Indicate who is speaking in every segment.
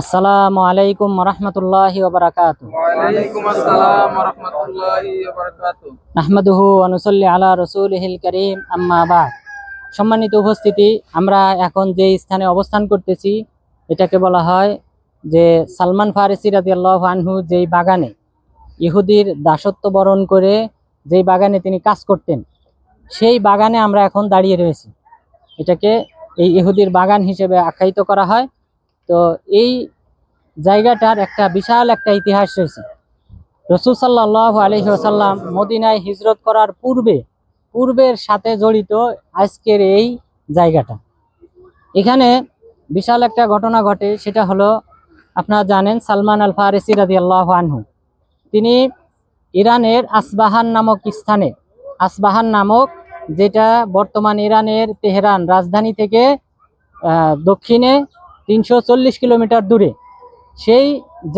Speaker 1: আসসালামু আলাইকুম রহমতুল্লাহ আহমদহু অনুসল্লি আলা রসুলহিল করিম আম্মা বাদ। সম্মানিত উপস্থিতি আমরা এখন যে স্থানে অবস্থান করতেছি এটাকে বলা হয় যে সালমান ফারেসি রাদিয়াল্লাহু আনহু যেই বাগানে ইহুদির দাসত্ব বরণ করে যেই বাগানে তিনি কাজ করতেন সেই বাগানে আমরা এখন দাঁড়িয়ে রয়েছি। এটাকে এই ইহুদির বাগান হিসেবে আখ্যায়িত করা হয়। তো এই জায়গাটার একটা বিশাল একটা ইতিহাস রয়েছে। রসুল সাল্লাহ আলহি আসাল্লাম মদিনায় হিজরত করার পূর্বে, পূর্বের সাথে জড়িত আজকের এই জায়গাটা। এখানে বিশাল একটা ঘটনা ঘটে, সেটা হলো আপনারা জানেন সালমান আল ফারেসি রাজি আল্লাহ আনহু। তিনি ইরানের আসবাহান নামক স্থানে, আসবাহান নামক যেটা বর্তমান ইরানের তেহরান রাজধানী থেকে দক্ষিণে তিনশো চল্লিশ কিলোমিটার দূরে। সেই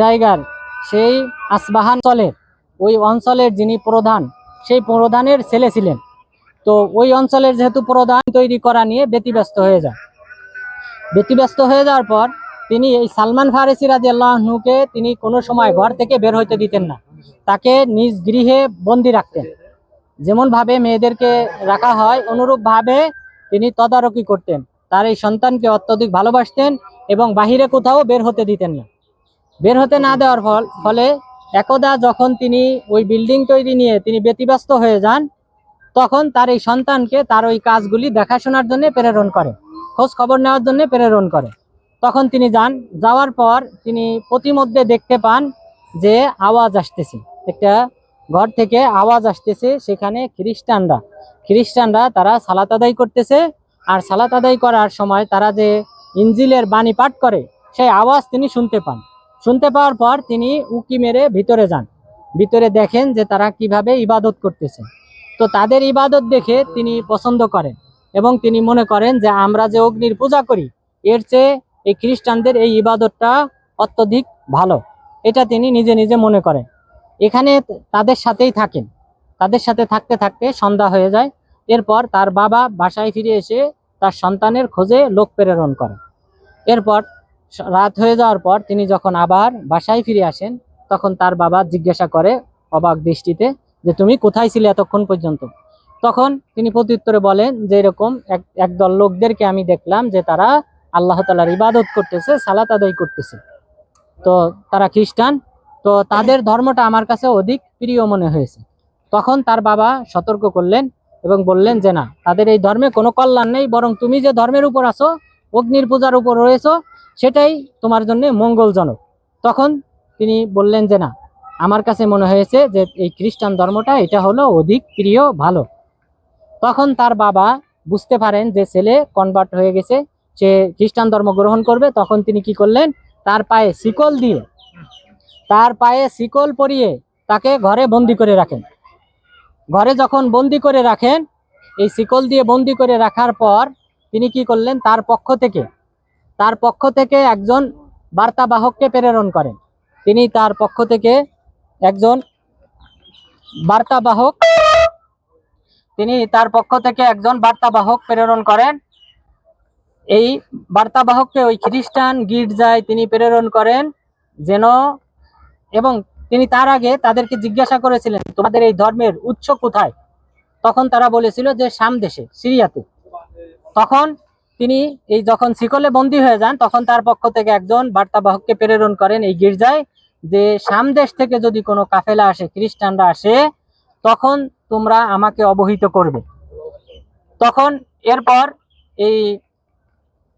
Speaker 1: জায়গার, সেই আসবাহান অঞ্চলের, ওই অঞ্চলের যিনি প্রধান, সেই প্রধানের ছেলে ছিলেন। তো ওই অঞ্চলের যেহেতু প্রধান, তৈরি করা নিয়ে ব্যতিব্যস্ত হয়ে যায়। ব্যতিব্যস্ত হয়ে যাওয়ার পর তিনি এই সালমান ফারেসি রাজি আল্লাহনুকে তিনি কোনো সময় ঘর থেকে বের হইতে দিতেন না। তাকে নিজ গৃহে বন্দি রাখতেন। যেমন ভাবে মেয়েদেরকে রাখা হয় অনুরূপ ভাবে তিনি তদারকি করতেন। তার এই সন্তানকে অত্যধিক ভালোবাসতেন এবং বাহিরে কোথাও বের হতে দিতেন না। বের হতে না দেওয়ার ফল ফলে একদা যখন তিনি ওই বিল্ডিং তৈরি নিয়ে তিনি ব্যতিব্যস্ত হয়ে যান, তখন তার এই সন্তানকে তার ওই কাজগুলি দেখাশোনার জন্য প্রেরণ করে, খোঁজ খবর নেওয়ার জন্য প্রেরণ করে। তখন তিনি যান, যাওয়ার পর তিনি প্রতিমধ্যে দেখতে পান যে আওয়াজ আসতেছে। একটা ঘর থেকে আওয়াজ আসতেছে সেখানে খ্রিস্টানরা। খ্রিস্টানরা তারা সালাত আদায় করতেছে আর সালাত আদায় করার সময় তারা যে ইঞ্জিলের বাণী পাঠ করে, সেই আওয়াজ তিনি শুনতে পান। শুনতে পাওয়ার পর তিনি উকি মেরে ভিতরে যান। ভিতরে দেখেন যে তারা কীভাবে ইবাদত করতেছে। তো তাদের ইবাদত দেখে তিনি পছন্দ করেন এবং তিনি মনে করেন যে আমরা যে অগ্নির পূজা করি, এর চেয়ে এই খ্রিস্টানদের এই ইবাদতটা অত্যধিক ভালো। এটা তিনি নিজে নিজে মনে করেন। এখানে তাদের সাথেই থাকেন। তাদের সাথে থাকতে থাকতে সন্ধ্যা হয়ে যায়। এরপর তার বাবা বাসায় ফিরে এসে তার সন্তানের খোঁজে লোক প্রেরণ করে এরপর রাত হয়ে যাওয়ার পর তিনি যখন আবার বাসায় ফিরে আসেন, তখন তার বাবা জিজ্ঞাসা করে অবাক দৃষ্টিতে যে, তুমি কোথায় ছিলে এতক্ষণ পর্যন্ত? তখন তিনি প্রত্যুত্তরে বলেন যে, এরকম এক, একদল লোকদেরকে আমি দেখলাম যে তারা আল্লাহ তালার ইবাদত করতেছে, সালাত আদায় করতেছে। তো তারা খ্রিস্টান তো তাদের ধর্মটা আমার কাছে অধিক প্রিয় মনে হয়েছে। তখন তার বাবা সতর্ক করলেন এবং বললেন যে, না, তাদের এই ধর্মে কোনো কল্যাণ নেই, বরং তুমি যে ধর্মের উপর আছো, অগ্নির পূজার উপর রয়েছো, সেটাই তোমার জন্য মঙ্গলজনক। তখন তিনি বললেন যে, না, আমার কাছে মনে হয়েছে যে, এই খ্রিস্টান ধর্মটা, এটা হলো অধিক প্রিয়, ভালো। তখন তার বাবা বুঝতে পারেন যে, ছেলে কনভার্ট হয়ে গেছে, সে খ্রিস্টান ধর্ম গ্রহণ করবে। তখন তিনি কি করলেন, তার পায়ে শিকল দিয়ে তার পায়ে শিকল পরিয়ে তাকে ঘরে বন্দি করে রাখেন। ঘরে যখন বন্দি করে রাখেন, এই শিকল দিয়ে বন্দি করে রাখার পর তিনি কি করলেন? তার পক্ষ থেকে, তার পক্ষ থেকে একজন বার্তাবাহককে প্রেরণ করেন। তিনি তার পক্ষ থেকে একজন বার্তাবাহক, তিনি তার পক্ষ থেকে একজন বার্তাবাহক প্রেরণ করেন। এই বার্তাবাহককে ওই খ্রিস্টান গির্জায় তিনি প্রেরণ করেন, যেন এবং তিনি তার আগে তাদেরকে জিজ্ঞাসা করেছিলেন, তোমাদের এই ধর্মের উৎস কোথায়? তখন তারা বলেছিল যে, শাম দেশে, সিরিয়াতে। তখন তিনি এই যখন শিকলে বন্দী হয়ে যান, তখন তার পক্ষ থেকে একজন বার্তাবাহককে প্রেরণ করেন এই গির্জায় যে, শাম দেশ থেকে যদি কোনো কাফেলা আসে, খ্রিস্টানরা আসে, তখন তোমরা আমাকে অবহিত করবে। তখন এরপর এই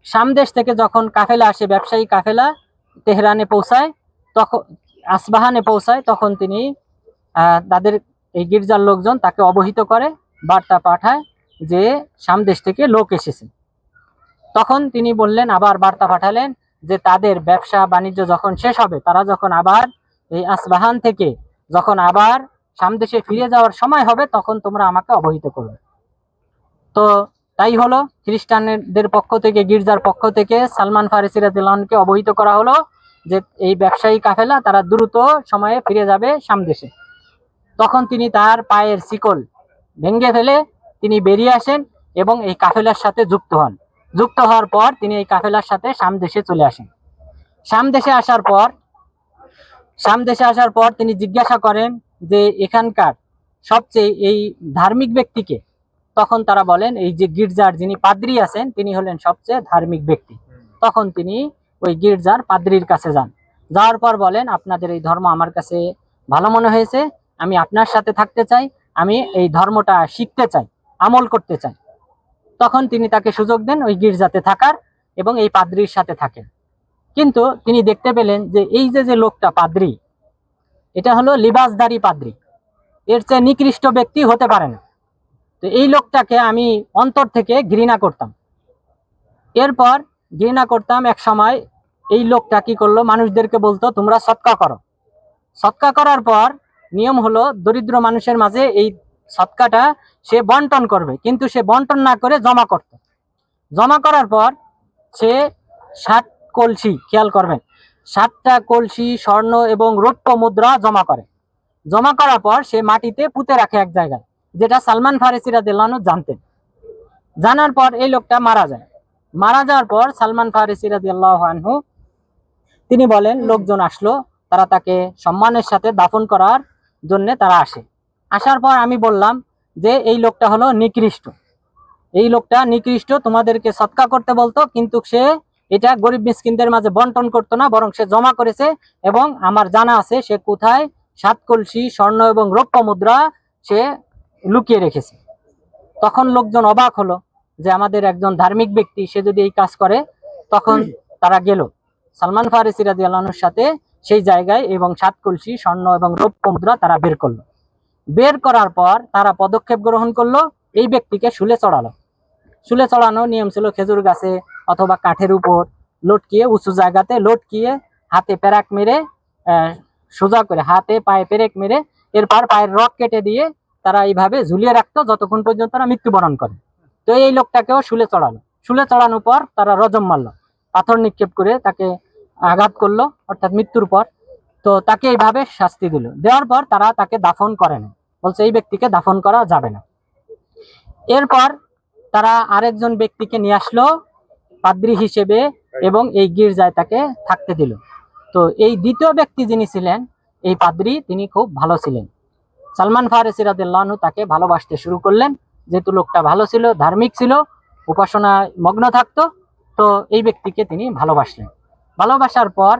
Speaker 1: সামদেশ থেকে যখন কাফেলা আসে, ব্যবসায়ী কাফেলা তেহরানে পৌঁছায় তখন আসবাহানে পৌঁছায়, তখন তিনি তাদের এই গির্জার লোকজন তাকে অবহিত করে, বার্তা পাঠায় যে সামদেশ থেকে লোক এসেছে। তখন তিনি বললেন, আবার বার্তা পাঠালেন যে তাদের ব্যবসা বাণিজ্য যখন শেষ হবে, তারা যখন আবার এই আসবাহান থেকে যখন আবার সামদেশে ফিরে যাওয়ার সময় হবে, তখন তোমরা আমাকে অবহিত করবে। তো তাই হলো, খ্রিস্টানদের পক্ষ থেকে, গির্জার পক্ষ থেকে সালমান ফারেসি রাদিয়াল্লাহুকে অবহিত করা হলো। যে এই ব্যবসায়ী কাফেলা তারা দ্রুত সময়ে ফিরে যাবে সামদেশে তখন তিনি তার পায়ের শিকল ভেঙে ফেলে তিনি বেরিয়ে আসেন এবং এই কাফেলার সাথে যুক্ত হন। যুক্ত হওয়ার পর তিনি এই কাফেলার সাথে সামদেশে চলে আসেন। সামদেশে আসার পর সামদেশে আসার পর তিনি জিজ্ঞাসা করেন যে এখানকার সবচেয়ে এই ধার্মিক ব্যক্তিকে? তখন তারা বলেন, এই যে গির্জার যিনি পাদ্রী আছেন, তিনি হলেন সবচেয়ে ধার্মিক ব্যক্তি। তখন তিনি ওই গির্জার পাদ্রির কাছে যান। যাওয়ার পর বলেন, আপনাদের এই ধর্ম আমার কাছে ভালো মনে হয়েছে। আমি আপনার সাথে থাকতে চাই। আমি এই ধর্মটা শিখতে চাই, আমল করতে চাই। তখন তিনি তাকে সুযোগ দেন ওই গির্জাতে থাকার এবং এই পাদ্রির সাথে থাকেন। কিন্তু তিনি দেখতে পেলেন যে এই যে যে লোকটা পাদ্রি, এটা হলো লিবাসদারি পাদ্রি। এর চেয়ে নিকৃষ্ট ব্যক্তি হতে পারে না। তো এই লোকটাকে আমি অন্তর থেকে ঘৃণা করতাম। এরপর ঘৃণা করতাম এক সময় এই লোকটা কি করল? মানুষদেরকে বলতো, তোমরা সৎকা করো। সৎকা করার পর নিয়ম হলো, দরিদ্র মানুষের মাঝে এই সৎকাটা সে বন্টন করবে। কিন্তু সে বন্টন না করে জমা করত। জমা করার পর সে ষাট কলসি, খেয়াল করবেন ষাটটা কলসি, স্বর্ণ এবং রৌপ্য মুদ্রা জমা করে। জমা করার পর সে মাটিতে পুঁতে রাখে এক জায়গায়, যেটা সালমান ফারেসিরা দেলানো জানতেন। জানার পর এই লোকটা মারা যায়। মারা যাওয়ার পর সালমান ফারেসিরা রাদিয়াল্লাহু আনহু তিনি বলেন লোকজন আসলো তারা তাকে সম্মানের সাথে দাফন করার জন্য তারা আসে। আসার পর আমি বললাম যে এই লোকটা হলো নিকৃষ্ট। এই লোকটা নিকৃষ্ট তোমাদেরকে সৎকা করতে বলতো কিন্তু সে এটা গরিব মিসকিনদের মাঝে বন্টন করতো না বরং সে জমা করেছে এবং আমার জানা আছে সে কোথায় সাত কলসি স্বর্ণ এবং রৌপ্য মুদ্রা সে লুকিয়ে রেখেছে। তখন লোকজন অবাক হলো যে আমাদের একজন ধার্মিক ব্যক্তি সে যদি এই কাজ করে তখন তারা গেল। সালমান ফারেসি রাদিয়াল্লাহুর সাথে সেই জায়গায় এবং সাত কলসি, স্বর্ণ এবং রৌপ্য মুদ্রা তারা বের করল। বের করার পর তারা পদক্ষেপ গ্রহণ করল, এই ব্যক্তিকে শুলে চড়ালো। শুলে চড়ানো নিয়ম ছিল খেজুর গাছে অথবা কাঠের উপর লটকিয়ে, উঁচু জায়গাতে লটকিয়ে হাতে প্যারাক মেরে সোজা করে হাতে পায়ে পেরেক মেরে, এরপর পায়ের রক কেটে দিয়ে তারা এইভাবে ঝুলিয়ে রাখতো যতক্ষণ পর্যন্ত তারা মৃত্যুবরণ করে। তো এই লোকটাকেও শুলে চড়ালো। শুলে চড়ানোর পর তারা রজম মারলো। পাথর নিক্ষেপ করে তাকে আঘাত করল, অর্থাৎ মৃত্যুর পর। তো তাকে এইভাবে শাস্তি দিল। দেওয়ার পর তারা তাকে দাফন করে না। বলছে, এই ব্যক্তিকে দাফন করা যাবে না। এরপর তারা আরেকজন ব্যক্তিকে নিয়ে আসলো, পাদ্রী হিসেবে, এবং এই গির্জায় তাকে থাকতে দিল। তো এই দ্বিতীয় ব্যক্তি যিনি ছিলেন, এই পাদ্রী, তিনি খুব ভালো ছিলেন। সালমান ফারেসি রাদিয়াল্লাহু তাকে ভালোবাসতে শুরু করলেন। যেহেতু লোকটা ভালো ছিল, ধার্মিক ছিল, উপাসনায় মগ্ন থাকতো, তো এই ব্যক্তিকে তিনি ভালোবাসলেন। ভালোবাসার পর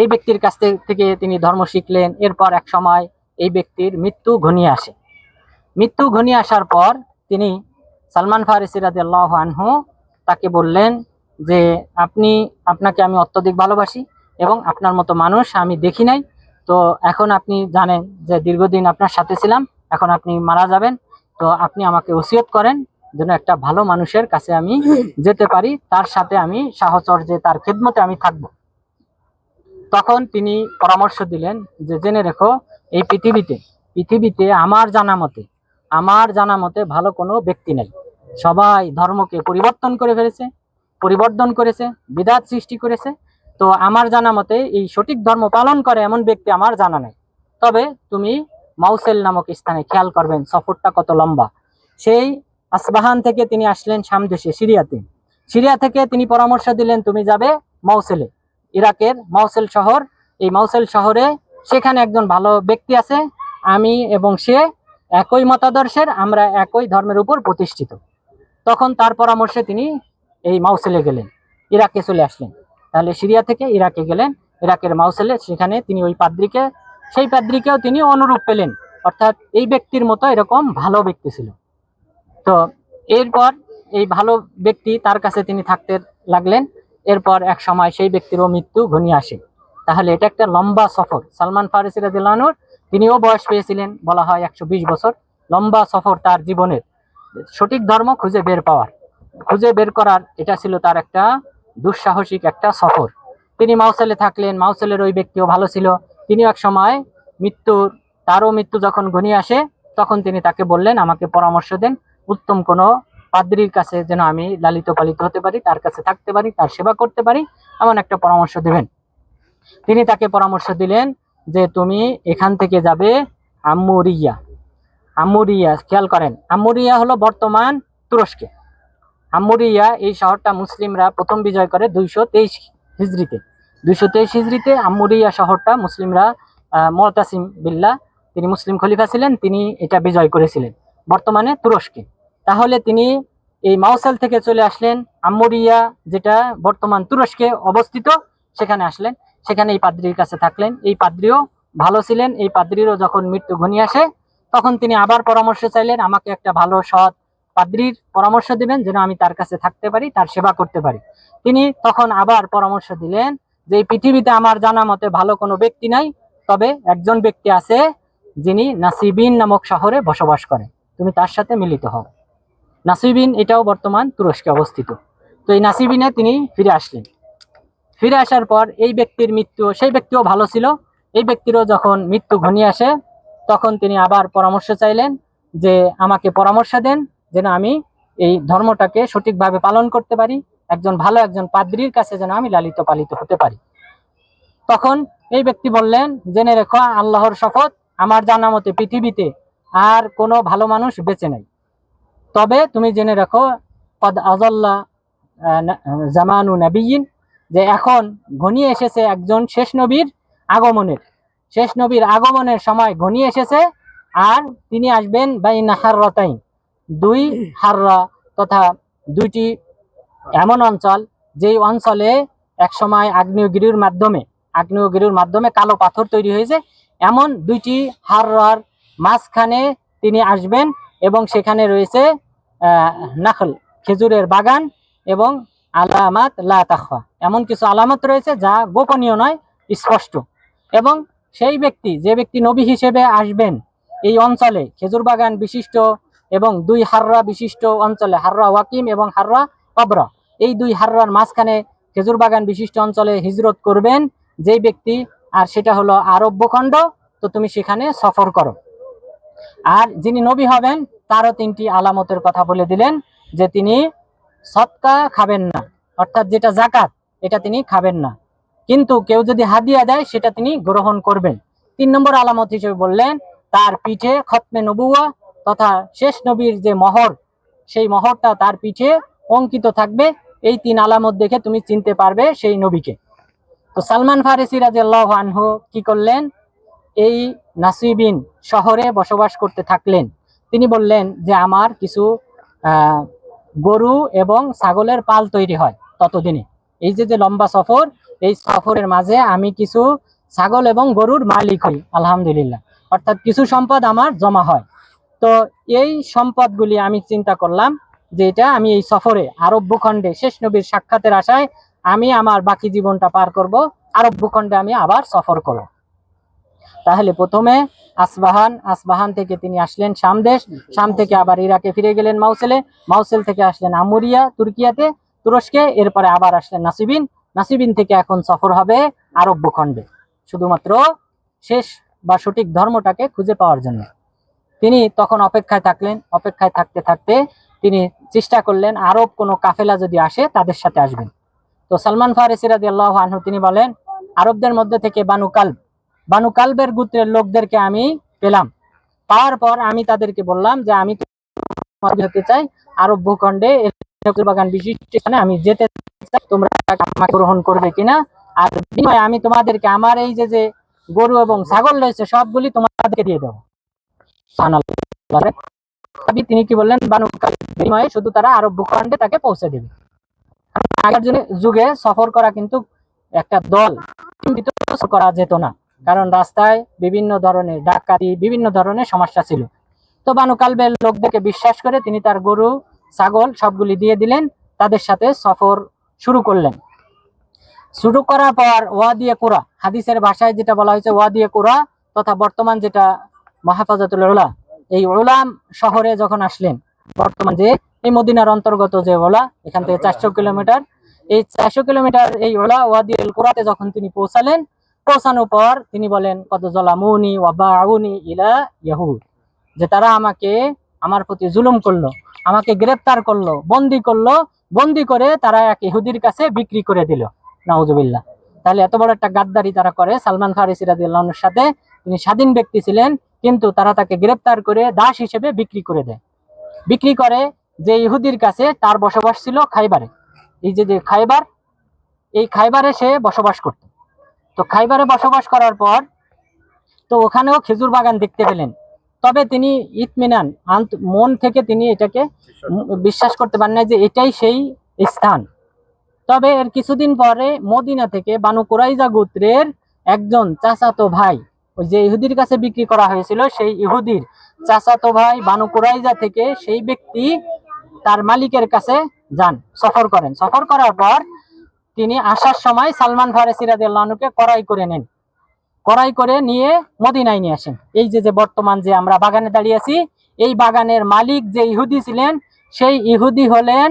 Speaker 1: এই ব্যক্তির কাছ থেকে তিনি ধর্ম শিখলেন। এরপর এক সময় এই ব্যক্তির মৃত্যু ঘনিয়ে আসে। মৃত্যু ঘনিয়ে আসার পর তিনি সালমান ফারিসি রাদিয়াল্লাহু আনহু তাকে বললেন যে, আপনি, আপনাকে আমি অত্যধিক ভালোবাসি এবং আপনার মতো মানুষ আমি দেখি নাই। তো এখন আপনি জানেন যে দীর্ঘদিন আপনার সাথে ছিলাম, এখন আপনি মারা যাবেন। তো আপনি আমাকে ওসিয়ত করেন যেন একটা ভালো মানুষের কাছে আমি যেতে পারি, তার সাথে আমি সাহচর্যে তার খেদমতে আমি থাকব। তখন তিনি পরামর্শ দিলেন যে, জেনে রেখো, এই পৃথিবীতে পৃথিবীতে আমার জানা মতে, আমার জানা মতে ভালো কোনো ব্যক্তি নেই। সবাই ধর্মকে পরিবর্তন করে ফেলেছে, পরিবর্তন করেছে, বিদাত সৃষ্টি করেছে। তো আমার জানা মতে এই সঠিক ধর্ম পালন করে এমন ব্যক্তি আমার জানা নেই। তবে তুমি মাউসেল নামক স্থানে খেয়াল করবেন, সফরটা কত লম্বা। সেই আসবাহান থেকে তিনি আসলেন সামদেশে সিরিয়াতে। সিরিয়া থেকে তিনি পরামর্শ দিলেন, তুমি যাবে মাউসেলে ইরাকের মাউসেল শহর। এই মাউসেল শহরে সেখানে একজন ভালো ব্যক্তি আছে, আমি এবং সে একই মতাদর্শের, আমরা একই ধর্মের উপর প্রতিষ্ঠিত। তখন তার পরামর্শে তিনি এই মাউসেলে গেলেন, ইরাকে চলে আসলেন। তাহলে সিরিয়া থেকে ইরাকে গেলেন, ইরাকের মাউসেলে সেখানে তিনি ওই পাদ্রিকে, সেই পাদ্রিকেও তিনি অনুরূপ পেলেন। অর্থাৎ এই ব্যক্তির মতো এরকম ভালো ব্যক্তি ছিল। তো এরপর এই ভালো ব্যক্তি তার কাছে তিনি থাকতে লাগলেন। এরপর এক সময় সেই ব্যক্তিরও মৃত্যু ঘনিয়ে আসে। তাহলে এটা একটা লম্বা সফর। সালমান ফারিসি রাদিয়াল্লাহুর তিনিও বয়স পেয়েছিলেন বলা হয় একশো বিশ বছর। লম্বা সফর তার জীবনের। সঠিক ধর্ম খুঁজে বের পাওয়ার। খুঁজে বের করার এটা ছিল তার একটা দুঃসাহসিক একটা সফর। তিনি মাউসেলে থাকলেন মাউসেলের ওই ব্যক্তিও ভালো ছিল। তিনি এক সময় মৃত্যুর, তারও মৃত্যু যখন ঘনিয়ে আসে, তখন তিনি তাকে বললেন, আমাকে পরামর্শ দেন। উত্তম কোনো পাদ্রির কাছে যেন আমি লালিত পালিত হতে পারি তার কাছে থাকতে পারি তার সেবা করতে পারি এমন একটা পরামর্শ দেবেন। তিনি তাকে পরামর্শ দিলেন যে তুমি এখান থেকে যাবে আম্মুরিয়া। আম্মুরিয়া খেয়াল করেন আম্মুরিয়া হলো বর্তমান তুরস্কে। আম্মুরিয়া এই শহরটা মুসলিমরা প্রথম বিজয় করে দুইশো তেইশ হিজড়িতে। দুইশো তেইশ হিজড়িতে আম্মুরিয়া শহরটা মুসলিমরা আহ, মুতাসিম বিল্লাহ তিনি মুসলিম খলিফা ছিলেন তিনি এটা বিজয় করেছিলেন বর্তমানে তুরস্কে। তাহলে তিনি এই মাউসাল থেকে চলে আসলেন আম্মুরিয়া, যেটা বর্তমান তুরস্কে অবস্থিত, সেখানে আসলেন। সেখানে এই পাদ্রির কাছে থাকলেন। এই পাদ্রিও ভালো ছিলেন। এই পাদ্রিরও যখন মৃত্যু ঘনিয়ে আসে, তখন তিনি আবার পরামর্শ চাইলেন, আমাকে একটা ভালো, সৎ পাদ্রির পরামর্শ দিবেন, যেন আমি তার কাছে থাকতে পারি, তার সেবা করতে পারি। তিনি তখন আবার পরামর্শ দিলেন যে, এই পৃথিবীতে আমার জানা মতে ভালো কোনো ব্যক্তি নাই, তবে একজন ব্যক্তি আছে, যিনি নাসিবিন নামক শহরে বসবাস করে। তুমি তার সাথে মিলিত হও। নাসিবিন এটাও বর্তমান তুরস্কে অবস্থিত। তো এই নাসিবিনে তিনি ফিরে আসলেন। ফিরে আসার পর এই ব্যক্তির মৃত্যু, সেই ব্যক্তিও ভালো ছিল। এই ব্যক্তিরও যখন মৃত্যু ঘনিয়ে আসে, তখন তিনি আবার পরামর্শ চাইলেন যে আমাকে পরামর্শ দেন যেন আমি এই ধর্মটাকে সঠিকভাবে পালন করতে পারি, একজন ভালো একজন পাদ্রির কাছে যেন আমি লালিত পালিত হতে পারি। তখন এই ব্যক্তি বললেন, জেনে রেখো, আল্লাহর শপথ আমার জানা মতে পৃথিবীতে আর কোনো ভালো মানুষ বেঁচে নেই। তবে তুমি জেনে রাখো, কদ আজাল্লা জামানু নাবিয়িন যে এখন ঘনিয়ে এসেছে একজন শেষ নবীর আগমনের। শেষ নবীর আগমনের সময় ঘনিয়ে এসেছে আর তিনি আসবেন বাইনা হাররাতাইন, দুই হাররা তথা দুইটি এমন অঞ্চল যেই অঞ্চলে একসময় আগ্নেয়গিরির মাধ্যমে আগ্নেয়গিরির মাধ্যমে কালো পাথর তৈরি হয়েছে। এমন দুইটি হাররার মাঝখানে তিনি আসবেন এবং সেখানে রয়েছে নাখল, খেজুরের বাগান এবং আলামাত লা তাখফা। এমন কিছু আলামত রয়েছে যা গোপনীয় নয়, স্পষ্ট। এবং সেই ব্যক্তি, যে ব্যক্তি নবী হিসেবে আসবেন এই অঞ্চলে, খেজুর বাগান বিশিষ্ট এবং দুই হাররা বিশিষ্ট অঞ্চলে, হাররা ওয়াকিম এবং হাররা কবরা। এই দুই হাররার মাঝখানে খেজুর বাগান বিশিষ্ট অঞ্চলে হিজরত করবেন যেই ব্যক্তি, আর সেটা হলো আরব ভূখণ্ড তো তুমি সেখানে সফর করো। আর যিনি নবী হবেন, তারও তিনটি আলামতের কথা বলে দিলেন যে তিনি সৎকা খাবেন না। অর্থাৎ যেটা জাকাত এটা তিনি খাবেন না। কিন্তু কেউ যদি হাদিয়া দেয়, সেটা তিনি গ্রহণ করবেন। তিন নম্বর আলামত হিসেবে বললেন, তার পিঠে খতমে নবুয়া তথা শেষ নবীর যে মহর, সেই মহরটা তার পিঠে অঙ্কিত থাকবে। এই তিন আলামত দেখে তুমি চিনতে পারবে সেই নবীকে। তো সালমান ফারেসি রাজিয়াল্লাহ আনহু কি করলেন? এই নাসিবিন শহরে বসবাস করতে থাকলেন। তিনি বললেন যে, আমার কিছু গরু এবং ছাগলের পাল তৈরি হয় ততদিনে। এই যে যে লম্বা সফর, এই সফরের মাঝে আমি কিছু ছাগল এবং গরুর মালিক হই, আলহামদুলিল্লাহ। অর্থাৎ কিছু সম্পদ আমার জমা হয়। তো এই সম্পদগুলি আমি চিন্তা করলাম যে, এটা আমি এই সফরে আরব ভূখণ্ডে শেষ নবীর সাক্ষাতের আশায় আমি আমার বাকি জীবনটা পার করব। আরব ভূখণ্ডে আমি আবার সফর করব। তাহলে প্রথমে আসবাহান আসবাহান থেকে তিনি আসলেন শামদেশ, শাম থেকে আবার ইরাকে ফিরে গেলেন মাউসেলে। মাউসেল থেকে আসলেন আমুরিয়া, তুর্কিয়াতে। তুরস্কে, এরপরে আবার আসলেন নাসিবিন। নাসিবিন থেকে এখন সফর হবে আরব ভূখণ্ডে শুধুমাত্র শেষ বা সঠিক ধর্মটাকে খুঁজে পাওয়ার জন্য। তিনি তখন অপেক্ষায় থাকলেন, অপেক্ষায় থাকতে থাকতে তিনি চেষ্টা করলেন আরব কোনো কাফেলা যদি আসে তাদের সাথে আসবেন। তো সালমান ফারেসি আল্লাহ আনহু তিনি বলেন, আরবদের মধ্যে থেকে বানু বানু কালবের গোত্রের লোকদেরকে আমি পেলাম। পাওয়ার পর আমি তাদেরকে বললাম যে আমি হতে চাই আরব ভূখণ্ডে বাগান বিশিষ্ট আমি যেতে চাই, তোমরা গ্রহণ করবে কিনা? আর বিনিময়ে আমি তোমাদেরকে আমার এই যে যে গরু এবং ছাগল রয়েছে, সবগুলি তোমাদেরকে দিয়ে দেবো। তিনি কি বললেন? বানু বিনিময়ে শুধু তারা আরব ভূখণ্ডে তাকে পৌঁছে দেবে। আগের যুগে সফর করা কিন্তু একটা দল করা যেত না। কারণ রাস্তায় বিভিন্ন ধরনের ডাকাতি, বিভিন্ন ধরনের সমস্যা ছিল। তো বানু কালবের লোকদেরকে বিশ্বাস করে তিনি তার গরু, ছাগল সবগুলি দিয়ে দিলেন, তাদের সাথে সফর শুরু করলেন। শুরু করার পর ওয়াদিয়ে কোরা, হাদিসের ভাষায় যেটা বলা হয়েছে ওয়াদিয়ে কোরা, তথা বর্তমান যেটা মাহাফাজাতুল ওলা এই ওলাম শহরে যখন আসলেন, বর্তমান যে এই মদিনার অন্তর্গত যে ওলা এখান থেকে চারশো কিলোমিটার, এই চারশো কিলোমিটার এই ওলা ওয়াদিউল কোরাতে যখন তিনি পৌঁছালেন পৌঁছানোর পর তিনি বলেন কত জলামুনি ওয়াবাউনি ইলা ইয়াহুদ। যে তারা আমাকে, আমার প্রতি জুলুম করল, আমাকে গ্রেপ্তার করল, বন্দি করল, বন্দি করে তারা এক ইহুদির কাছে বিক্রি করে দিল। নাউজুবিল্লাহ। তাহলে এত বড় একটা গাদ্দারি তারা করে। সালমান ফারিসি রাদিয়াল্লাহুর সাথে তিনি স্বাধীন ব্যক্তি ছিলেন, কিন্তু তারা তাকে গ্রেপ্তার করে দাস হিসেবে বিক্রি করে দেয়। বিক্রি করে যে ইহুদির কাছে তার বসবাস ছিল খাইবারে। এই যে যে খাইবার, এই খাইবারে সে বসবাস করত। তো খাইবারে বসবাস করার পর তো ওখানেও খেজুর বাগান দেখতে পেলেন। তবে তিনি ইতমিনান মন থেকে তিনি এটাকে বিশ্বাস করতে পারেন না যে এটাই সেই স্থান। তবে এর কিছুদিন পরে মদিনা থেকে বানু কোরাইজা গোত্রের একজন চাচাতো ভাই, ওই যে ইহুদির কাছে বিক্রি করা হয়েছিল, সেই ইহুদির চাচাতো ভাই বানু কোরাইজা থেকে সেই ব্যক্তি তার মালিকের কাছে যান, সফর করেন। সফর করার পর তিনি আসার সময় সালমান ফারেসি রাদিয়াল্লাহুকে করাই করে নেন। করাই করে নিয়ে মদিনায় নিয়ে আসেন। এই যে যে বর্তমান যে আমরা বাগানে দাঁড়িয়ে আছি, এই বাগানের মালিক যে ইহুদি ছিলেন, সেই ইহুদি হলেন,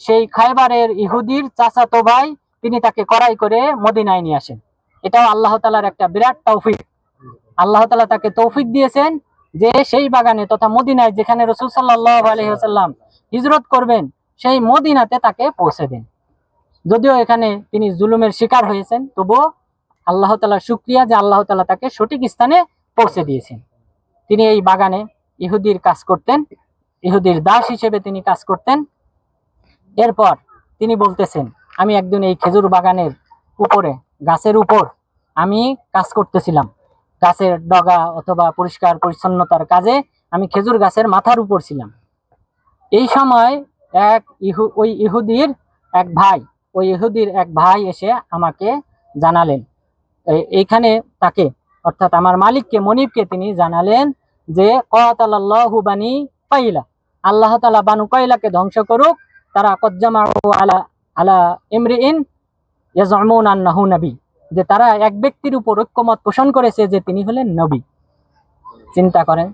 Speaker 1: সেই খাইবারের ইহুদির চাচাতো ভাই, তিনি তাকে করাই করে মদিনায় নিয়ে আসেন। এটাও আল্লাহ তালার একটা বিরাট তৌফিক। আল্লাহ তালা তাকে তৌফিক দিয়েছেন যে সেই বাগানে তথা মদিনায় যেখানে রসুল সাল্লাহ আলহিহাল্লাম হিজরত করবেন, সেই মদিনাতে তাকে পৌঁছে দেন। যদিও এখানে তিনি জুলুমের শিকার হয়েছেন, তবুও আল্লাহ তালা শুক্রিয়া যে আল্লাহ তালা তাকে সঠিক স্থানে পৌঁছে দিয়েছেন। তিনি এই বাগানে ইহুদির কাজ করতেন, ইহুদির দাস হিসেবে তিনি কাজ করতেন। এরপর তিনি বলতেছেন, আমি একদিন এই খেজুর বাগানের উপরে, গাছের উপর আমি কাজ করতেছিলাম। গাছের ডগা অথবা পরিষ্কার পরিচ্ছন্নতার কাজে আমি খেজুর গাছের মাথার উপর ছিলাম। এই সময় এক ইহু, ওই ইহুদির এক ভাই ওই ইহুদির এক ভাই এসে আমাকে জানালেন। এইখানে তাকে, অর্থাৎ আমার মালিককে, মনিবকে তিনি জানালেন যে, কতালাল্লাহু বানি পাইলা আল্লাহ তালা বানু কয়লাকে ধ্বংস করুক। তারা কজ্জামাহু আলা আলা ইমরিইন ইয়াজমুন আন্নাহু নবী। যে তারা এক ব্যক্তির উপর ঐক্যমত পোষণ করেছে যে তিনি হলেন নবী। চিন্তা করেন।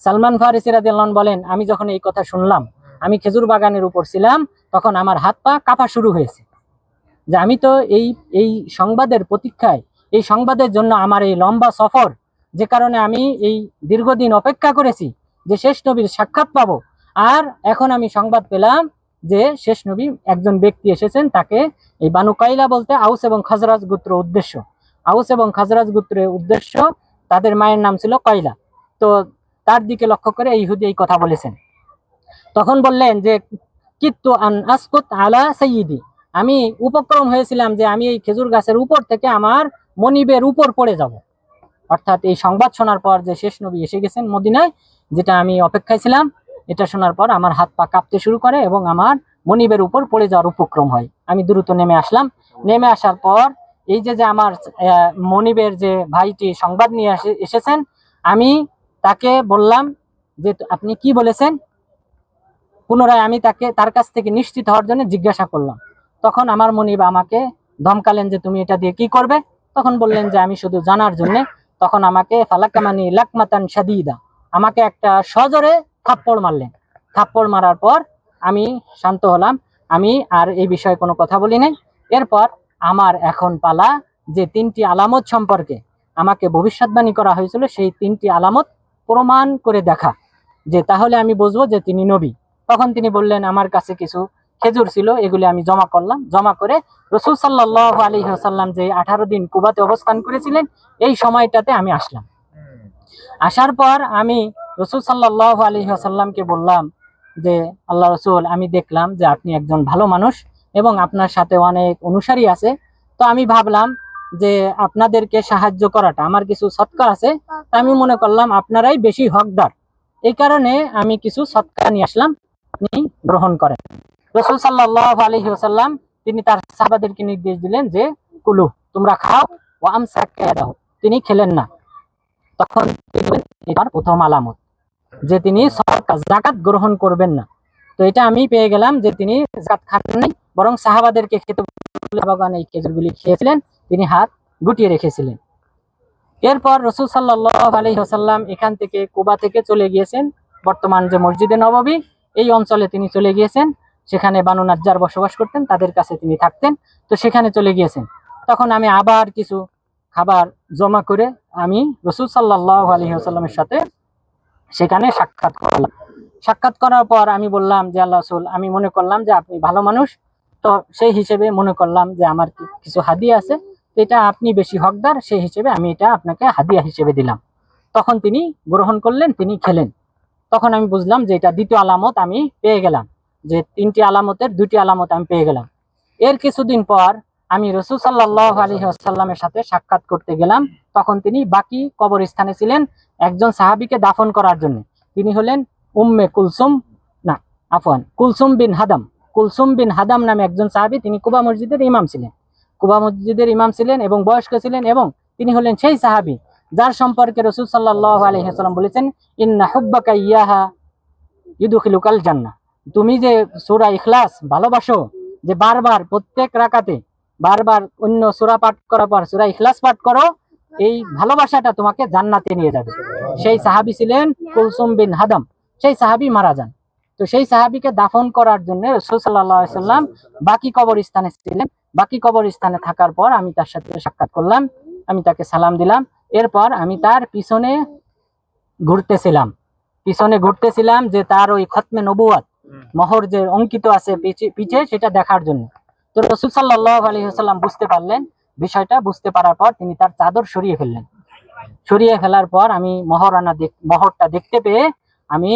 Speaker 1: সালমান ফারিসি রাদিয়াল্লাহু বলেন, আমি যখন এই কথা শুনলাম, আমি খেজুর বাগানের উপর ছিলাম, তখন আমার হাত পা কাঁপা শুরু হয়েছে। যে আমি তো এই এই সংবাদের প্রতীক্ষায়, এই সংবাদের জন্য আমার এই লম্বা সফর, যে কারণে আমি এই দীর্ঘদিন অপেক্ষা করেছি যে শেষ নবীর সাক্ষাৎ পাবো। আর এখন আমি সংবাদ পেলাম যে শেষ নবী একজন ব্যক্তি এসেছেন তাকে এই বানু কাইলা বলতে আউস এবং খাজরাজ গোত্র উদ্দেশ্য। আউস এবং খাজরাজ গোত্রের উদ্দেশ্য তাদের মায়ের নাম ছিল কয়লা। তো তার দিকে লক্ষ্য করে ইহুদি এই কথা বলেছেন। তখন বললেন যে, কিত্তু আন আসকুত আলা সৈয়দি আমি উপক্রম হয়েছিলাম যে আমি এই খেজুর গাছের উপর থেকে আমার মনিবের উপর পড়ে যাব। অর্থাৎ এই সংবাদ শোনার পর যে শেষ নবী এসে গেছেন মদিনায়, যেটা আমি অপেক্ষায় ছিলাম, এটা শোনার পর আমার হাত পা কাঁপতে শুরু করে এবং আমার মনিবের উপর পড়ে যাওয়ার উপক্রম হয়। আমি দ্রুত নেমে আসলাম। নেমে আসার পর এই যে যে আমার মনিবের যে ভাইটি সংবাদ নিয়ে এসেছেন, আমি তাকে বললাম যে, আপনি কি বলেছেন? পুনরায় আমি তাকে, তার কাছ থেকে নিশ্চিত হওয়ার জন্য জিজ্ঞাসা করলাম। তখন আমার মনিব আমাকে ধমকালেন যে তুমি এটা দিয়ে কি করবে? তখন বললেন যে আমি শুধু জানার জন্য, তখন আমাকে ফালাকামানি লাকমাতান শাদিদা, আমাকে একটা সজোরে থাপ্পড় মারলেন। থাপ্পড় মারার পর আমি শান্ত হলাম, আমি আর এই বিষয়ে কোনো কথা বলি নাই। এরপর আমার এখন পালা যে তিনটি আলামত সম্পর্কে আমাকে ভবিষ্যৎবাণী করা হয়েছিল, সেই তিনটি আলামত প্রমাণ করে দেখা। যে তাহলে আমি বুঝব যে তিনি নবী। তখন তিনি বললেন, আমার কাছে কিছু খেজুর ছিল, এগুলি আমি জমা করলাম। জমা করে রসুল সাল্লাহ আলী সাল্লাম যে আঠারো দিন কুবাতে অবস্থান করেছিলেন, এই সময়টাতে আমি আসলাম। আসার পর আমি রসুল সাল্লাহ আলী সাল্লামকে বললাম যে, আল্লাহ রসুল, আমি দেখলাম যে আপনি একজন ভালো মানুষ এবং আপনার সাথে অনেক অনুসারী আছে। তো আমি ভাবলাম যে আপনাদেরকে সাহায্য করাটা, আমার কিছু সৎকার আছে। তা আমি মনে করলাম আপনারাই বেশি হকদার। এই কারণে আমি কিছু সৎকার নিয়ে আসলাম। গ্রহণ করেন। রসুল সাল্লাহ আলহি ওসাল্লাম তিনি তার সাহাবাদেরকে নির্দেশ দিলেন যে, কুলু, তোমরা খাও ও আমসা তিনি খেলেন না। তখন এবার প্রথম আলামত, যে তিনি জাকাত গ্রহণ করবেন না। তো এটা আমি পেয়ে গেলাম যে তিনি জাকাত খান নাই, বরং সাহাবাদেরকে খেতে বাগান এই খেজুরগুলি খেয়েছিলেন, তিনি হাত গুটিয়ে রেখেছিলেন। এরপর রসুল সাল্লাহ আলী হাসাল্লাম এখান থেকে কুবা থেকে চলে গিয়েছেন, বর্তমান যে মসজিদে নবাবী, এই অঞ্চলে তিনি চলে গিয়েছেন। সেখানে বানু নাজ্জার বসবাস করতেন, তাদের কাছে তিনি থাকতেন, তো সেখানে চলে গিয়েছেন। তখন আমি আবার কিছু খাবার জমা করে আমি রসুল সাল্লাহ আলী আসাল্লামের সাথে সেখানে সাক্ষাৎ করলাম। সাক্ষাৎ করার পর আমি বললাম যে, আল্লাহ রসুল, আমি মনে করলাম যে আপনি ভালো মানুষ, তো সেই হিসেবে মনে করলাম যে আমার কিছু হাদিয়া আছে এটা আপনি বেশি হকদার, সেই হিসেবে আমি এটা আপনাকে হাদিয়া হিসেবে দিলাম। তখন তিনি গ্রহণ করলেন, তিনি খেলেন। তখন আমি বুঝলাম যে এটা দ্বিতীয় আলামত আমি পেয়ে গেলাম। যে তিনটি আলামতের দুটি আলামত আমি পেয়ে গেলাম। এর কিছুদিন পর আমি রসুল সাল্লাহ আলী আসাল্লামের সাথে সাক্ষাৎ করতে গেলাম। তখন তিনি বাকি কবরস্থানে ছিলেন একজন সাহাবীকে দাফন করার জন্য। তিনি হলেন উম্মে কুলসুম, না, আফওয়ান, কুলসুম বিন হাদাম। কুলসুম বিন হাদাম নামে একজন সাহাবী, তিনি কুবা মসজিদের ইমাম ছিলেন। কুবা মসজিদের ইমাম ছিলেন এবং বয়স্ক ছিলেন এবং তিনি হলেন সেই সাহাবী যার সম্পর্কে রসুল সাল্লাহ আলহিহাল্লাম বলেছেন, ইন্না হুব্বাকা ইয়াহা ইদুখিলুকাল জান্নাহ। তুমি যে সূরা ইখলাস ভালোবাসো, যে বারবার প্রত্যেক রাকাতে বারবার অন্য সূরা পাঠ করার পর সূরা ইখলাস পাঠ করো, এই ভালোবাসাটা তোমাকে জান্নাতে নিয়ে যাবে। সেই সাহাবী ছিলেন কুলসুম বিন হাদাম। সেই সাহাবী মারা যান। তো সেই সাহাবীকে দাফন করার জন্য রসুল সাল্লাম বাকি কবরস্থানে ছিলেন। বাকি কবরস্থানে থাকার পর আমি তার সাথে সাক্ষাৎ করলাম, আমি তাকে সালাম দিলাম। এরপর আমি তার পিছনে ঘুরতেছিলাম। পিছনে ঘুরতেছিলাম যে তার ওই খতমে নবুয়াত মোহর যে অঙ্কিত আছে পিছে সেটা দেখার জন্য। তো রসুল সাল্লাহ আলহিহাল্লাম বুঝতে পারলেন, বিষয়টা বুঝতে পারার পর তিনি তার চাদর সরিয়ে ফেললেন। সরিয়ে ফেলার পর আমি মহরানা মোহরটা দেখতে পেয়ে আমি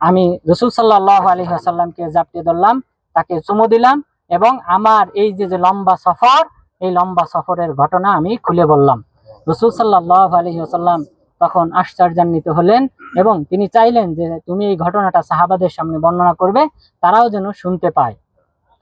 Speaker 1: আমি রসুল সাল্লাহ আলহিহাল্লামকে জাপটে ধরলাম, তাকে চুমো দিলাম এবং আমার এই যে যে লম্বা সফর, এই লম্বা সফরের ঘটনা আমি খুলে বললাম। রসুল সাল্লাহ আলহিহাল্লাম তখন আশ্চর্যান্বিত হলেন এবং তিনি চাইলেন যে তুমি এই ঘটনাটা সাহাবাদের সামনে বর্ণনা করবে, তারাও যেন শুনতে পায়।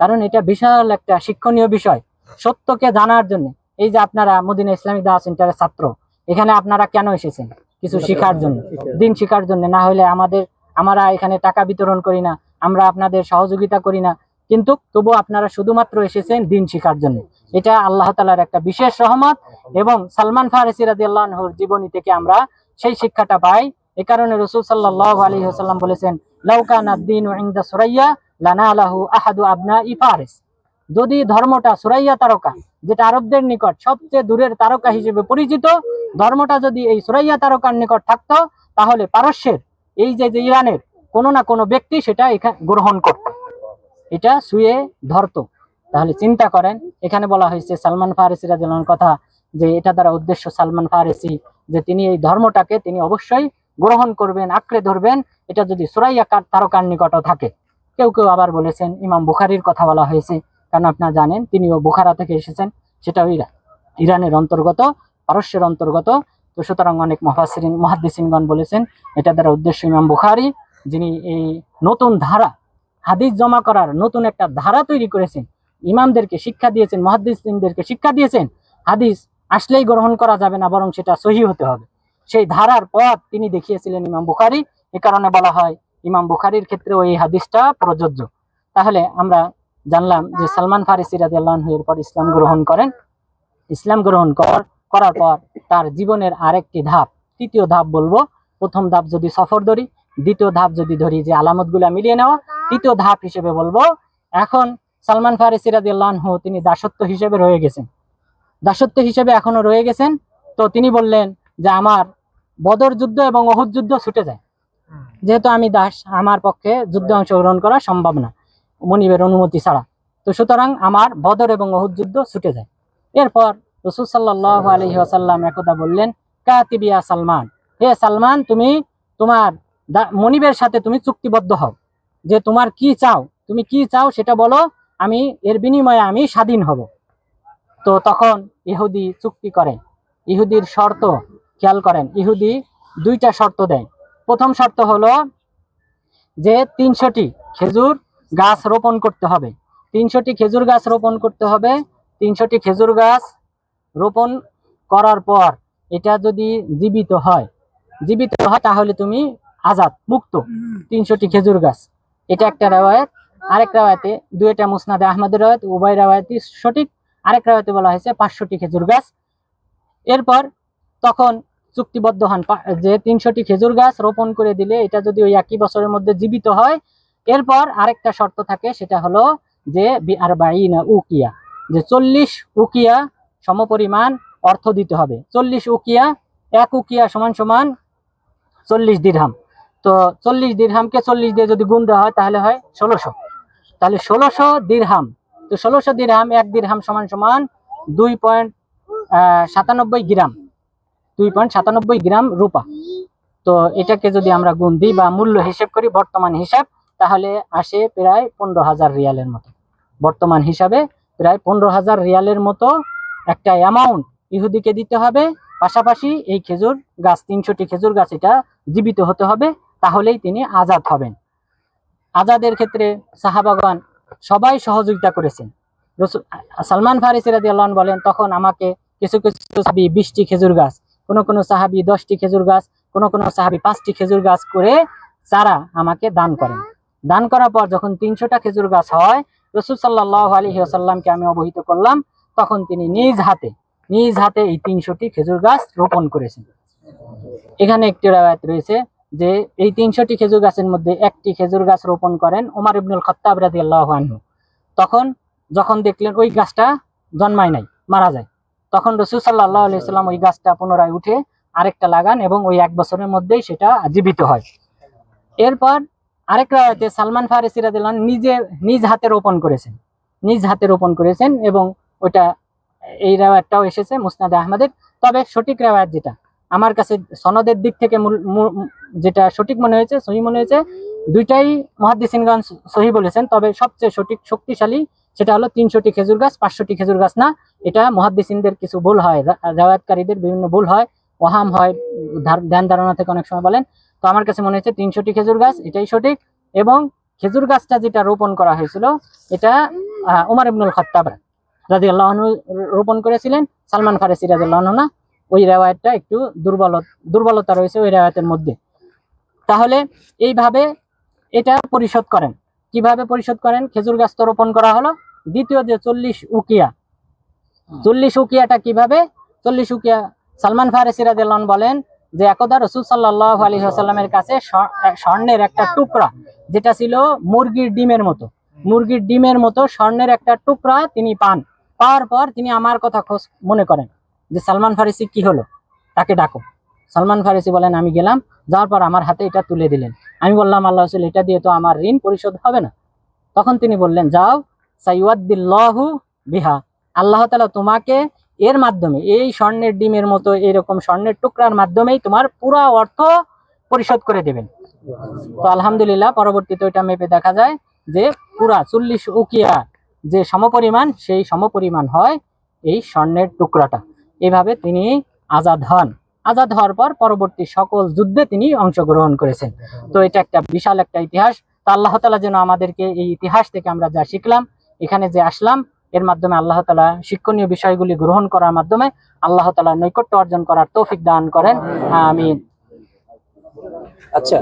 Speaker 1: কারণ এটা বিশাল একটা শিক্ষণীয় বিষয়। সত্যকে জানার জন্য, এই যে আপনারা মদিনা ইসলামিক দাওয়া সেন্টারের ছাত্র, এখানে আপনারা কেন এসেছেন? কিছু শিখার জন্য। দিন শিখার জন্য, না হলে আমাদের, আমরা এখানে টাকা বিতরণ করি না, আমরা আপনাদের সহযোগিতা করি না। কিন্তু তবু আপনারা শুধুমাত্র এসেছেন দিন শিখার জন্য। এটা আল্লাহ তালার একটা বিশেষ রহমত। এবং সালমান ফারসি রাজি আল্লাহর জীবনী থেকে আমরা সেই শিক্ষাটা পাই। এ কারণে রসুল সাল্লাহ আলী হাসাল্লাম বলেছেন লাউকান ইংদা সুরাইয়া লানা আলাহু আহাদু আবনা ইফারেস যদি ধর্মটা সুরাইয়া তারকা, যেটা আরবদের নিকট সবচেয়ে দূরের তারকা হিসেবে পরিচিত, ধর্মটা যদি এই সুরাইয়া তারকার নিকট থাকতো, তাহলে পারস্যের, এই যে যে ইরানের, কোনো না কোনো ব্যক্তি সেটা এখানে গ্রহণ করত। এটা শুয়ে ধরতো। তাহলে চিন্তা করেন, এখানে বলা হয়েছে সালমান ফারেসি রাজিয়ার কথা যে এটা দ্বারা উদ্দেশ্য সালমান ফারেসি, যে তিনি এই ধর্মটাকে তিনি অবশ্যই গ্রহণ করবেন, আঁকড়ে ধরবেন। এটা যদি সুরাইয়া কার- তারকার নিকটও থাকে। কেউ কেউ আবার বলেছেন, ইমাম বুখারির কথা বলা হয়েছে। কারণ আপনারা জানেন, তিনিও বুখারা থেকে এসেছেন। সেটাও ইরা- ইরানের অন্তর্গত, পারস্যের অন্তর্গত। তো সুতরাং অনেক মহাসিন মহাদ্দিসিনগণ বলেছেন, এটা দ্বারা উদ্দেশ্য ইমাম বুখারি, যিনি এই নতুন ধারা, হাদিস জমা করার নতুন একটা ধারা তৈরি করেছেন। ইমামদেরকে শিক্ষা দিয়েছেন, মহাদ্দিসদেরকে শিক্ষা দিয়েছেন। হাদিস আসলেই গ্রহণ করা যাবে না, বরং সেটা সহি হতে হবে। সেই ধারার পথ তিনি দেখিয়েছিলেন ইমাম বুখারি। এ কারণে বলা হয়, ইমাম বুখারির ক্ষেত্রে এই হাদিসটা প্রযোজ্য। তাহলে আমরা জানলাম যে সালমান ফারিসি রাদিয়াল্লাহু এর পর ইসলাম গ্রহণ করেন। ইসলাম গ্রহণ কর, করার পর তার জীবনের আরেকটি ধাপ, তৃতীয় ধাপ বলব। প্রথম ধাপ যদি সফর ধরি, দ্বিতীয় ধাপ যদি ধরি যে আলামতগুলা মিলিয়ে নেওয়া, তৃতীয় ধাপ হিসেবে বলব, এখন সালমান ফারিসি রাদিয়াল্লাহু তিনি দাসত্ব হিসেবে রয়ে গেছেন। দাসত্ব হিসেবে এখনও রয়ে গেছেন। তো তিনি বললেন যে আমার বদর যুদ্ধ এবং অহুদ যুদ্ধ ছুটে যায়। যেহেতু আমি দাস, আমার পক্ষে যুদ্ধে অংশগ্রহণ করা সম্ভব না, মনিবের অনুমতি ছাড়া। তো সুতরাং আমার বদর এবং অহুদ যুদ্ধ ছুটে যায়। এরপর রসুল সাল্লাহ আলহি আসাল্লাম একদা বললেন কাতিবিয়া সালমান, হে সালমান, তুমি তোমার মনিবের সাথে তুমি চুক্তিবদ্ধ হও। যে তোমার কি চাও, তুমি কি চাও সেটা বলো, আমি, এর বিনিময়ে আমি স্বাধীন হব। তো তখন ইহুদি চুক্তি করে ইহুদির শর্ত খেয়াল করেন, ইহুদি দুইটা শর্ত দেয়। প্রথম শর্ত হলো যে তিনশোটি খেজুর গাছ রোপণ করতে হবে। তিনশোটি খেজুর গাছ রোপণ করতে হবে। তিনশোটি খেজুর গাছ রোপণ করার পর এটা যদি জীবিত হয় জীবিত হয় তাহলে তুমি আজাদ, মুক্ত তিনশোটি খেজুর গাছ। এটা একটা রেওয়ায়ত। আরেক রেওয়ায়তে, দুইটা মুসনাদে আহমদের রেওয়ায়ত, উভয় রেওয়ায়তই সঠিক। আরেক রেওয়ায়তে বলা হয়েছে পাঁচশোটি খেজুর গাছ। এরপর তখন চুক্তিবদ্ধ হন যে তিনশোটি খেজুর গাছ রোপণ করে দিলে এটা যদি ওই একই বছরের মধ্যে জীবিত হয়। এরপর আরেকটা শর্ত থাকে, সেটা হলো যে আর না উকিয়া, যে চল্লিশ উকিয়া সমপরিমাণ অর্থ দিতে হবে। চল্লিশ উকিয়া, এক উকিয়া সমান সমান চল্লিশ দিরহাম। তো চল্লিশ দিরহামকে চল্লিশ দিয়ে যদি গুণ দেওয়া হয় তাহলে হয় ষোলোশো। তাহলে ষোলোশো দিরহাম তো ষোলোশো দিরহাম এক দিরহাম সমান সমান দুই পয়েন্ট সাতানব্বই গ্রাম। দুই পয়েন্ট সাতানব্বই গ্রাম রূপা। তো এটাকে যদি আমরা গুণ দিই বা মূল্য হিসেব করি বর্তমান হিসাব, তাহলে আসে প্রায় পনেরো হাজার রিয়ালের মতো। বর্তমান হিসাবে প্রায় পনেরো হাজার রিয়ালের মতো একটা অ্যামাউন্ট ইহুদিকে দিতে হবে। পাশাপাশি এই খেজুর গাছ, তিনশোটি খেজুর গাছ এটা জীবিত হতে হবে, তাহলেই তিনি আজাদ হবেন। আজাদের ক্ষেত্রে সাহাবাগান সবাই সহযোগিতা করেছেন। রসুল, সালমান ফারিসি রাদিয়াল্লাহু আনহু বলেন, তখন আমাকে কিছু কিছু সাহাবি বিশটি খেজুর গাছ, কোনো কোনো সাহাবি দশটি খেজুর গাছ, কোনো কোনো সাহাবি পাঁচটি খেজুর গাছ করে চারা আমাকে দান করেন। দান করার পর যখন তিনশোটা খেজুর গাছ হয়, রসুল সাল্লাহ আলী আসাল্লামকে আমি অবহিত করলাম, তখন তিনি নিজ হাতে নিজ হাতে এই তিনশোটি খেজুর গাছ রোপণ করেছেন। এখানে একটি রায়াত রয়েছে যে এই তিনশোটি খেজুর গাছের মধ্যে একটি খেজুর গাছ রোপণ করেন ওমার ইবনুল খত্তাব রাদিয়াল্লাহু আনহু। তখন যখন দেখলেন ওই গাছটা জন্মায় নাই, মারা যায়, তখন রসুল সাল্লাহ আলাইসাল্লাম ওই গাছটা পুনরায় উঠে আরেকটা লাগান এবং ওই এক বছরের মধ্যেই সেটা জীবিত হয়। এরপর আরেক রায়াতে সালমান ফারিসি রাদিয়াল্লাহু নিজে নিজ হাতে রোপণ করেছেন, নিজ হাতে রোপণ করেছেন এবং ওটা এই রেওয়ায়তটাও এসেছে মুসনাদে আহমদের। তবে সঠিক রেওয়ায়ত যেটা আমার কাছে সনদের দিক থেকে যেটা সঠিক মনে হয়েছে, সহি মনে হয়েছে, দুইটাই মহাদ্দিসিনগঞ্জ সহি বলেছেন, তবে সবচেয়ে সঠিক, শক্তিশালী সেটা হলো তিনশোটি খেজুর গাছ, পাঁচশোটি খেজুর গাছ না, এটা মহাদ্দিসিনদের কিছু ভুল হয় রেওয়ায়তকারীদের বিভিন্ন ভুল হয়, ওহাম হয় ধ্যান ধারণা থেকে অনেক সময় বলেন, তো আমার কাছে মনে হচ্ছে তিনশোটি খেজুর গাছ, এটাই সঠিক, এবং খেজুর গাছটা যেটা রোপণ করা হয়েছিল, এটা উমার ইবনুল খত্তাব রাজি আল্লাহ রোপণ করেছিলেন, সালমান ফারেসি রাজি আল্লাহ না ওই রেওয়ায়তটা একটু দুর্বল দুর্বলতা রয়েছে ওই রেওয়ায়তের মধ্যে। তাহলে এইভাবে এটা পরিশোধ করেন। কীভাবে পরিশোধ করেন? খেজুর গাছ তো রোপণ করা হলো। দ্বিতীয় যে চল্লিশ উকিয়া চল্লিশ উকিয়াটা কীভাবে? চল্লিশ উকিয়া সালমান ফারেসি আনহু বলেন যে একদা রসুল সাল্লাহ আলী আসাল্লামের কাছে স্বর- স্বর্ণের একটা টুকরা যেটা ছিল মুরগির ডিমের মতো। মুরগির ডিমের মতো স্বর্ণের একটা টুকরা তিনি পান। পাওয়ার পর তিনি আমার কথা খোঁজ মনে করেন। যে সালমান ফারিসি কি হলো? তাকে ডাকো। সালমান ফারিসি বলেন, আমি গেলাম, যাওয়ার পর আমার হাতে এটা তুলে দিলেন। আমি বললাম, আল্লাহ রসুল, এটা দিয়ে তো আমার ঋণ পরিশোধ হবে না। তখন তিনি বললেন, যাও সাইওয়াদ্দিল্লাহু বিহা। আল্লাহ তালা তোমাকে এর মাধ্যমে, এই স্বর্ণের ডিমের মতো এরকম স্বর্ণের টুকরার মাধ্যমেই তোমার পুরো অর্থ পরিশোধ করে দেবেন। তো আলহামদুলিল্লাহ, পরবর্তীতে ওইটা মেপে দেখা যায় যে পুরা চল্লিশ উকিয়া যে সমপরিমাণ, সেই সমপরিমাণ হয় এই স্বর্ণের টুকরাটা। এভাবে তিনি আজাদ হন। আজাদ হওয়ার পর পরবর্তী সকল যুদ্ধে তিনি অংশগ্রহণ করেছেন। তো এটা একটা বিশাল একটা ইতিহাস। তা আল্লাহ তালা যেন আমাদেরকে এই ইতিহাস থেকে আমরা যা শিখলাম, এখানে যে আসলাম, এর মাধ্যমে আল্লাহ তালা শিক্ষণীয় বিষয়গুলি গ্রহণ করার মাধ্যমে আল্লাহ তালা নৈকট্য অর্জন করার তৌফিক দান করেন। আমি
Speaker 2: আচ্ছা।